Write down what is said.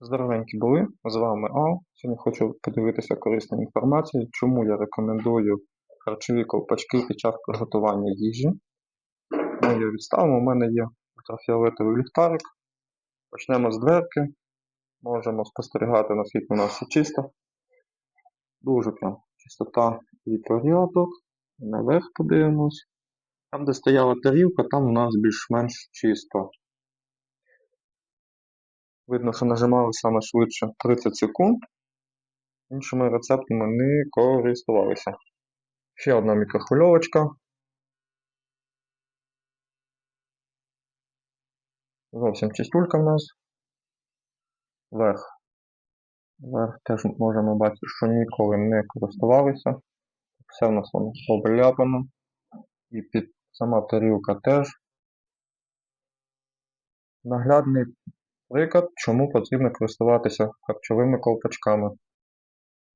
Здоровенькі були, з вами Ал. Сьогодні хочу поділитися корисною інформацією, чому я рекомендую харчові ковпачки під час приготування їжі. Ми її відставимо, у мене є ультрафіолетовий ліхтарик. Почнемо з дверки. Можемо спостерігати, наскільки у нас все чисто. Дуже прям чистота і порядок. Наверх подивимось. Там, де стояла тарілка, там у нас більш-менш чисто. Видно, що нажимали саме швидше 30 секунд. Іншими рецептами не користувалися. Ще одна мікрохвильовочка. Зовсім чистюлька в нас. Верх. Верх теж можемо бачити, що ніколи не користувалися. Все в нас воно обляпано. І під сама тарілка теж. Наглядний приклад, чому потрібно користуватися харчовими ковпачками.